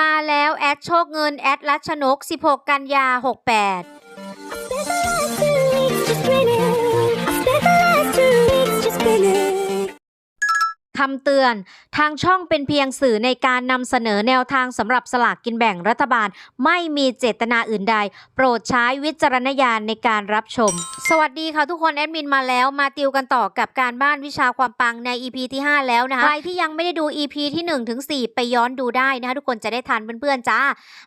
มาแล้วแอดโชคเงินแอดรัชนก 16 กันยา 68ำเตือน ทางช่องเป็นเพียงสื่อในการนำเสนอแนวทางสำหรับสลากกินแบ่งรัฐบาล ไม่มีเจตนาอื่นใด โปรดใช้วิจารณญาณในการรับชม สวัสดีค่ะทุกคนแอดมินมาแล้วมาติวกันต่อกับการบ้านวิชาความปังใน EP ที่ 5 แล้วนะคะใครที่ยังไม่ได้ดู EP ที่1ถึง4ไปย้อนดูได้นะคะทุกคนจะได้ทันเพื่อนๆจ้า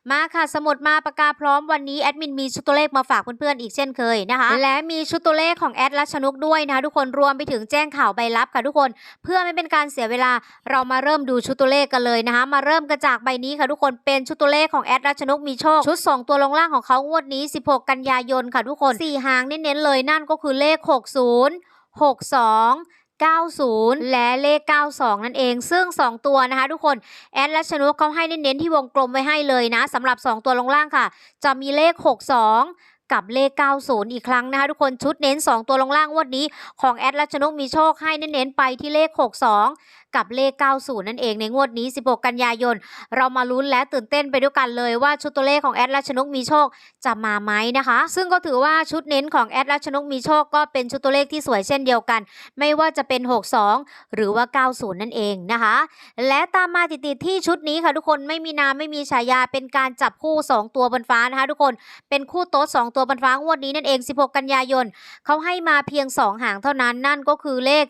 มาค่ะสมุดมาปากกาพร้อมวันนี้แอดมินมีชุดตัวเลขมาฝากเพื่อนๆอีกเช่นเคยนะคะและมีชุดตัวเลขของแอดรัชนุกด้วยนะคะทุกคนรวมไปถึงแจ้งข่าวใบลับค่ะทุกคน เพื่อไม่เป็นการเสียเวลาเรามาเริ่มดูชุดตัวเลขกันเลยนะคะ มาเริ่มกันจากใบนี้ค่ะทุกคนเป็นชุดตัวเลขของแอดรัชนกมีโชค ชุด 2 ตัวลงล่างของเขางวดนี้ 16 กันยายนค่ะทุกคน 4 หางเน้นๆเลยนั่นก็คือเลข 60 62 90 และเลข 92 นั่นเอง ซึ่ง 2 ตัวนะคะทุกคน แอดรัชนกเขาให้เน้นๆที่วงกลมไว้ให้เลยนะสำหรับ 2 ตัวลงล่างค่ะ จะมีเลข 62 กับเลข 90 อีกครั้งนะคะทุกคนชุดเน้น 2 ตัวลงล่างงวดนี้ ของแอดรัชนกมีโชคให้เน้นๆไปที่เลข 62 กับเลข 90 นั่นเองในงวดนี้ 16 กันยายน เรามาลุ้นและตื่นเต้นไปด้วยกันเลยว่าชุดตัวเลขของแอดรัชนกมีโชคจะมาไหมนะคะ ซึ่งก็ถือว่าชุดเน้นของแอดรัชนกมีโชคก็เป็นชุดตัวเลขที่สวยเช่นเดียวกัน ไม่ว่าจะเป็น 62 หรือว่า 90 นั่นเองนะคะ และตามมาติดๆที่ชุดนี้ค่ะทุกคนไม่มีนามไม่มีฉายาเป็นการจับคู่ 2 ตัวบนฟ้านะคะทุกคนเป็นคู่โต๊ด2ตัวบนฟ้างวดนี้นั่นเอง 16 กันยายนเขาให้มาเพียง 2 หางเท่านั้นนั่นก็คือเลข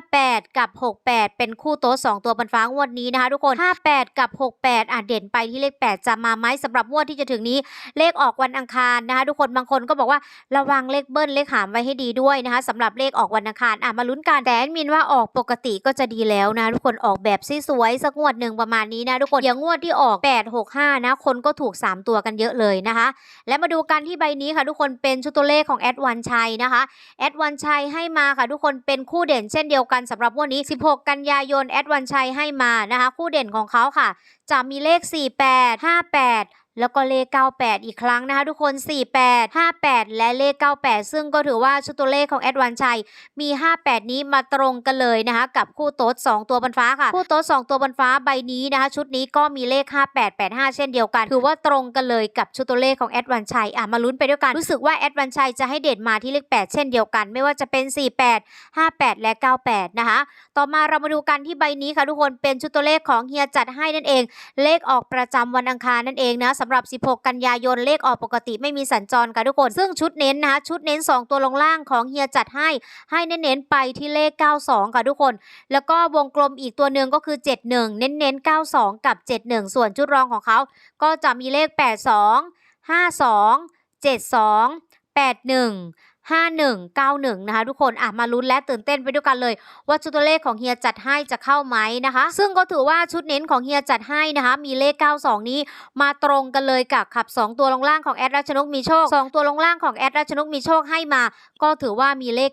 58 กับ 68 เป็นคู่โต๊ะ2ตัวบนฟ้างวดนี้นะคะทุกคน 58 กับ 68อะเด่นไปที่เลข 8 จะมาไหมสำหรับงวดที่จะถึงนี้ เลขออกวันอังคารนะคะทุกคนบางคนก็บอกว่าระวังเลขเบิ้ลเลขหามไว้ให้ดีด้วยนะคะสำหรับเลขออกวันอังคารอะมาลุ้นกันแต่มินว่าออกปกติก็จะดีแล้วนะทุกคนออกแบบสวยสักงวดหนึ่งประมาณนี้นะทุกคนอย่างงวดที่ออก 865 นะ คนก็ถูก 3 ตัวกันเยอะเลยนะคะ และมาดูกันที่ใบนี้ค่ะทุกคนเป็นชุดตัวเลขของแอดวันชัยนะคะแอดวันชัยให้มาค่ะทุกคนเป็นคู่เด่นเช่นเดียวกันสำหรับวันนี้ 16 กันยายนแอดวันชัยให้มานะคะ คู่เด่นของเขาค่ะ จะมีเลข 48 58 แล้วก็เลข 98 อีกครั้งนะคะ ทุกคน 48 58 และเลข 98 ซึ่งก็ถือว่าชุดตัวเลขของแอดวันชัย มี 58 นี้มาตรงกันเลยนะคะ กับคู่โต๊ด2ตัวบนฟ้าค่ะ คู่โต๊ด2ตัวบนฟ้าใบนี้นะคะ ชุดนี้ก็มีเลข 5885 เช่นเดียวกัน ถือว่าตรงกันเลยกับชุดตัวเลขของแอดวันชัย อะ มาลุ้นไปด้วยกัน รู้สึกว่าแอดวันชัยจะให้เด่นมาที่เลข 8 เช่นเดียวกัน ไม่ว่าจะเป็น 48 58 และ 98 นะคะ ต่อมาเรามาดูกันที่ใบนี้ค่ะทุกคน เป็นชุดตัวเลขของเฮียจัดให้นั่นเอง เลขออกประจำวันอังคารนั่นเองนะสำหรับ 16 กันยายนเลขออกปกติไม่มีสัญจรค่ะทุกคน ซึ่งชุดเน้นนะคะชุดเน้น 2 ตัวลงล่างของเฮียจัดให้ ให้เน้นๆไปที่เลข 92 ค่ะทุกคน แล้วก็วงกลมอีกตัวหนึ่งก็คือ 71 เน้นๆ 92 กับ 71 ส่วนชุดรองของเขา ก็จะมีเลข 82 52 72 81 5191 นะคะทุกคนอะมาลุ้นและตื่นเต้นไปด้วยกันเลย ว่าชุดตัวเลขของเฮียจัดให้จะเข้าไหมนะคะ ซึ่งก็ถือว่าชุดเน้นของเฮียจัดให้นะคะ มีเลข 92 นี้มาตรงกันเลยกับขับ 2 ตัวลงล่างของแอดรัชนกมีโชค 2 ตัวลงล่างของแอดรัชนกมีโชคให้มา ก็ถือว่ามีเลข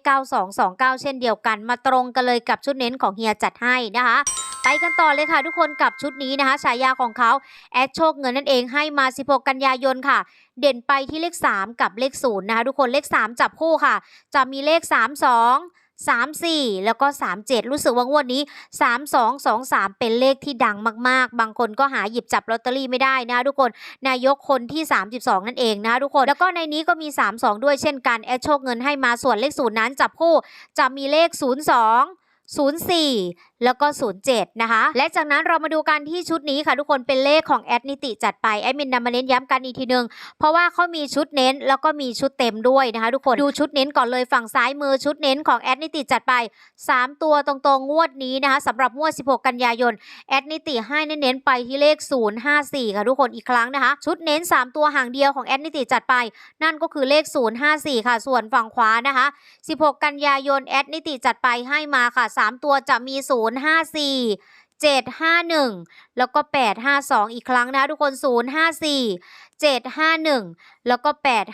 9229 เช่นเดียวกัน มาตรงกันเลยกับชุดเน้นของเฮียจัดให้นะคะ ไปกันต่อเลยค่ะทุกคนกับชุดนี้นะคะฉายาของเขาแอดโชคเงินนั่นเองให้มา 16 กันยายนค่ะ เด่นไปที่เลข 3 กับเลข0นะคะทุกคนเลข 3 จับคู่ค่ะ จะมีเลข 3 2 3 4 แล้วก็ 3 7 รู้สึกว่างวดนี้ 3 2 2 3 เป็นเลขที่ดังมากๆ บางคนก็หาหยิบจับลอตเตอรี่ไม่ได้นะทุกคนนายกคนที่ 32 นั่นเองนะคะทุกคน แล้วก็ในนี้ก็มี 3 2 ด้วยเช่นกันแอดโชคเงินให้มาส่วนเลข0นั้นจับคู่ จะมีเลข 0 2 04 แล้วก็ 07 นะคะ และจากนั้นเรามาดูกันที่ชุดนี้ค่ะทุกคนเป็นเลขของแอดนิติจัดไปแอดมินนำมาเน้นย้ำกันอีกทีนึงเพราะว่าเขามีชุดเน้นแล้วก็มีชุดเต็มด้วยนะคะ ทุกคนดูชุดเน้นก่อนเลยฝั่งซ้ายมือชุดเน้นของแอดนิติจัดไป 3 ตัวตรงๆงวดนี้นะคะสำหรับงวด 16 กันยายนแอดนิติให้เน้นๆไปที่เลข 054 ค่ะทุกคนอีกครั้งนะคะ ชุดเน้น 3 ตัวห่างเดียวของแอดนิติจัดไป นั่นก็คือเลข 054 ค่ะ ส่วนฝั่งขวานะคะ 16 กันยายนแอดนิติจัดไปให้มาค่ะ 3 ตัวจะมี054 751 แล้วก็ 852 อีกครั้งนะทุกคน 054 751แล้วก็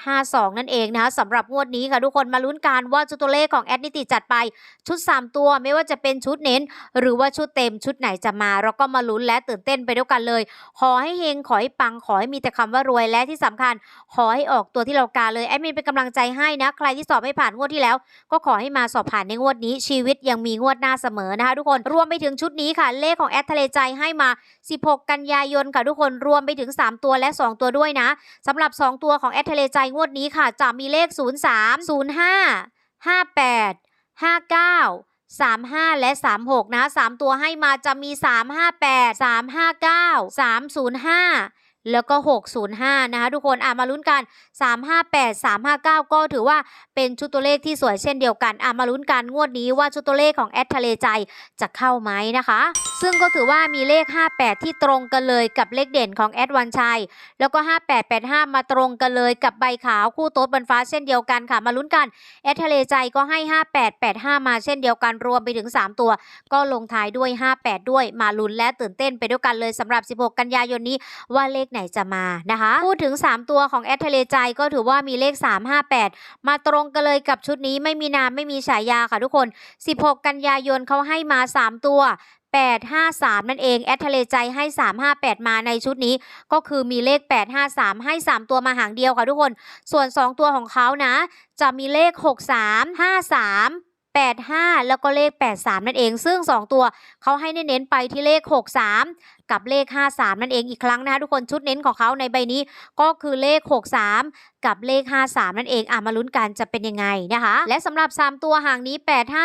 852 นั่นเองนะคะสำหรับงวดนี้ค่ะทุกคนมาลุ้นกันว่าชุดตัวเลขของแอดนิติจัดไปชุด 3 ตัวไม่ว่าจะเป็นชุดเน้น หรือว่าชุดเต็มชุดไหนจะมาเราก็มาลุ้นและตื่นเต้นไปด้วยกันเลย ขอให้เฮงขอให้ปังขอให้มีแต่คำว่ารวยและที่สำคัญ ขอให้ออกตัวที่เรากาเลยแอดมินเป็นกำลังใจให้นะใครที่สอบไม่ผ่านงวดที่แล้ว ก็ขอให้มาสอบผ่านในงวดนี้ ชีวิตยังมีงวดหน้าเสมอนะคะทุกคนรวมไปถึงชุดนี้ค่ะเลขของแอดทะเลใจให้มา 16 กันยายนค่ะทุกคนรวมไปถึง 3 ตัวและ 2 ตัวด้วยนะสำหรับ 2 ตัวของแอดทะเลใจงวดนี้ค่ะ จะมีเลข 03 05 58 59 35 และ 36 นะ 3 ตัวให้มาจะมี 358 359 305 แล้วก็ 605 นะคะทุกคนอะมาลุ้นกัน 358 359 ก็ถือว่าเป็นชุดตัวเลขที่สวยเช่นเดียวกันอะมาลุ้นกันงวดนี้ว่าชุดตัวเลขของแอดทะเลใจจะเข้าไหมนะคะ ซึ่งก็ถือว่ามีเลข 58 ที่ตรงกันเลยกับเลขเด่นของแอดวันชัย แล้วก็ 5885 มาตรงกันเลยกับใบขาวคู่โต๊ดบนฟ้าเช่นเดียวกันค่ะมาลุ้นกันแอดทะเลใจก็ให้ 5885 มาเช่นเดียวกันรวมไปถึง 3 ตัว ก็ลงท้ายด้วย 58 ด้วยมาลุ้นและตื่นเต้นไปด้วยกันเลยสำหรับ 16 กันยายนนี้ว่าเลขไหนจะมานะคะ พูดถึง 3 ตัวของแอดทะเลใจก็ถือว่ามีเลข 358 มาตรงกันเลยกับชุดนี้ไม่มีนามไม่มีฉายาค่ะทุกคน 16 กันยายนเขาให้มา 3 ตัว853 นั่นเองแอดทะเลใจให้ 358 มาในชุดนี้ ก็คือมีเลข 853 ให้ 3 ตัวมาหางเดียวค่ะทุกคน ส่วน 2 ตัวของเขานะ จะมีเลข 63 53 85 แล้วก็เลข 83 นั่นเอง ซึ่ง 2 ตัวเขาให้เน้นๆไปที่เลข 63 กับเลข 53 นั่นเองอีกครั้งนะคะทุกคนชุดเน้นของเขาในใบนี้ก็คือเลข 63 กับเลข 53 นั่นเองอะมาลุ้นกันจะเป็นยังไงนะคะ และสำหรับ 3 ตัวห่างนี้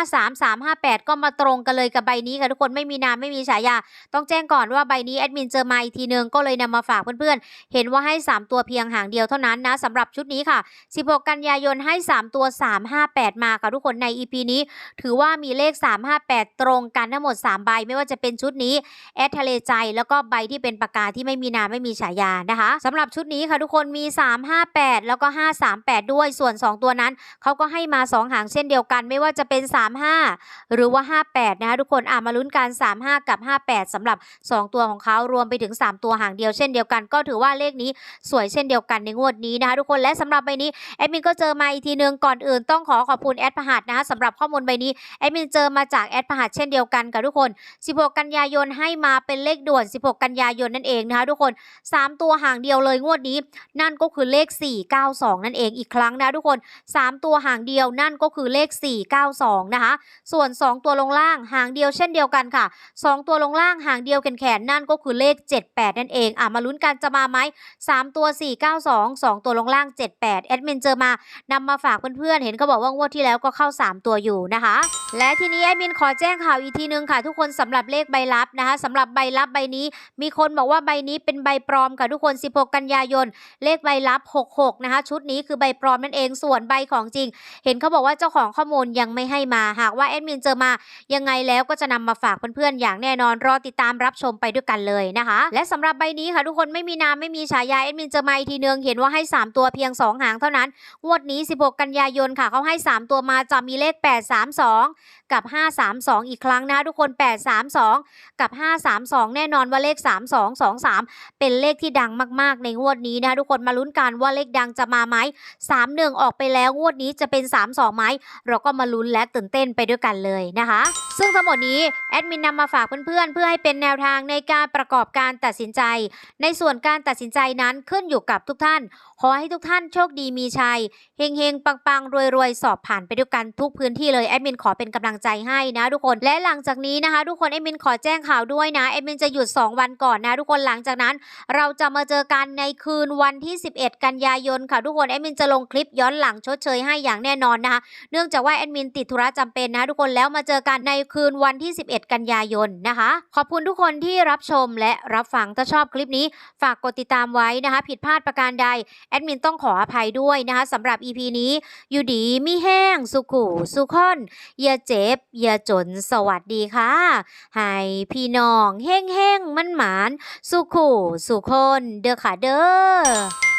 853 358 ก็มาตรงกันเลยกับใบนี้ค่ะทุกคนไม่มีนามไม่มีฉายาต้องแจ้งก่อนว่าใบนี้แอดมินเจอมาอีกทีนึงก็เลยนำมาฝากเพื่อนๆ เห็นว่าให้ 3 ตัวเพียงห่างเดียวเท่านั้นนะสำหรับชุดนี้ค่ะ 16 กันยายนให้ 3 ตัว 358 มาค่ะทุกคนใน EP นี้ ถือว่ามีเลข 358 ตรงกันทั้งหมด 3 ใบ ไม่ว่าจะเป็นชุดนี้แอดทะเลใจแล้วก็ใบที่เป็นปากกาที่ไม่มีนามไม่มีฉายานะคะสำหรับชุดนี้ค่ะทุกคนมี 358 แล้วก็ 538 ด้วยส่วน 2 ตัวนั้นเขาก็ให้มา 2 หางเช่นเดียวกัน ไม่ว่าจะเป็น 35 หรือว่า 58 นะคะทุกคนอะมาลุ้นกัน 35 กับ 58สำหรับ 2 ตัวของเขารวมไปถึง 3 ตัวหางเดียวเช่นเดียวกัน ก็ถือว่าเลขนี้สวยเช่นเดียวกันในงวดนี้นะคะทุกคนและสำหรับใบนี้แอดมินก็เจอมาอีกทีนึงก่อนอื่นต้องขอขอบคุณแอดพหัสนะคะสำหรับข้อมูลใบนี้แอดมินเจอมาจากแอดพหัสเช่นเดียวกันค่ะทุกคน 16 กันยายนให้มาเป็นเลขด่วน16 กันยายนนั่นเองนะคะทุกคน 3 ตัวห่างเดียวเลยงวดนี้ นั่นก็คือเลข 492 นั่นเองอีกครั้งนะทุกคน 3 ตัวห่างเดียวนั่นก็คือเลข 492 นะคะ ส่วน 2 ตัวลงล่างห่างเดียวเช่นเดียวกันค่ะ 2 ตัวลงล่างห่างเดียวแขนๆนั่นก็คือเลข 78 นั่นเองอะมาลุ้นกันจะมาไหม 3 ตัว 492 2 ตัวลงล่าง 78แอดมินเจอมานำมาฝากเพื่อนๆเห็นเขาบอกว่างวดที่แล้วก็เข้า 3 ตัวอยู่นะคะ และทีนี้แอดมินขอแจ้งข่าวอีกทีนึงค่ะ ทุกคนสำหรับเลขใบลับนะคะสำหรับใบลับใบนี้ มีคนบอกว่าใบนี้เป็นใบปลอมค่ะทุกคน 16 กันยายน เลขใบลับ 66 นะคะ ชุดนี้คือใบปลอมนั่นเอง ส่วนใบของจริง เห็นเขาบอกว่าเจ้าของข้อมูลยังไม่ให้มา หากว่าแอดมินเจอมา ยังไงแล้วก็จะนำมาฝากเพื่อนๆ อย่างแน่นอน รอติดตามรับชมไปด้วยกันเลยนะคะ และสำหรับใบนี้ค่ะทุกคนไม่มีนามไม่มีฉายาแอดมินเจอมาอีกทีนึง เห็นว่าให้ 3 ตัวเพียง 2 หางเท่านั้น งวดนี้ 16 กันยายนค่ะเขาให้ 3 ตัวมาจะมีเลข 832 กับ 532 อีกครั้งนะคะทุกคน 832 กับ 532 แน่นอนว่าเลข 3223 เป็นเลขที่ดังมากๆ ในงวดนี้นะคะทุกคนมาลุ้นกันว่าเลขดังจะมาไหม31 ออกไปแล้วงวดนี้จะเป็น 32ไหมเราก็มาลุ้นและตื่นเต้นไปด้วยกันเลยนะคะ ซึ่งทั้งหมดนี้แอดมินนำมาฝากเพื่อนๆ เพื่อให้เป็นแนวทางในการประกอบการตัดสินใจ ในส่วนการตัดสินใจนั้นขึ้นอยู่กับทุกท่าน ขอให้ทุกท่านโชคดีมีชัยเฮงเฮงปังปังรวยรวยสอบผ่านไปด้วยกันทุกพื้นที่เลยแอดมินขอเป็นกำลังใจให้นะทุกคนและหลังจากนี้นะคะ ทุกคนแอดมินขอแจ้งข่าวด้วยนะแอดมินจะหยุด2 วันก่อนนะทุกคนหลังจากนั้น เราจะมาเจอกันในคืนวันที่ 11 กันยายนค่ะทุกคนแอดมินจะลงคลิปย้อนหลังชดเชยให้อย่างแน่นอนนะคะเนื่องจากว่าแอดมินติดธุระจำเป็นนะทุกคนแล้วมาเจอกันในคืนวันที่ 11 กันยายนนะคะ ขอบคุณทุกคนที่รับชมและรับฟังถ้าชอบคลิปนี้ฝากกดติดตามไว้นะคะ ผิดพลาดประการใดแอดมินต้องขออภัยด้วยนะคะสำหรับ EP นี้อยู่ดีมีแห้ง สุขุสุขอนอย่าเจ็บอย่าจนสวัสดีค่ะให้พี่น้องแห้งแห้งงมันหมาน สุขูสุคนเด้อค่ะเด้อ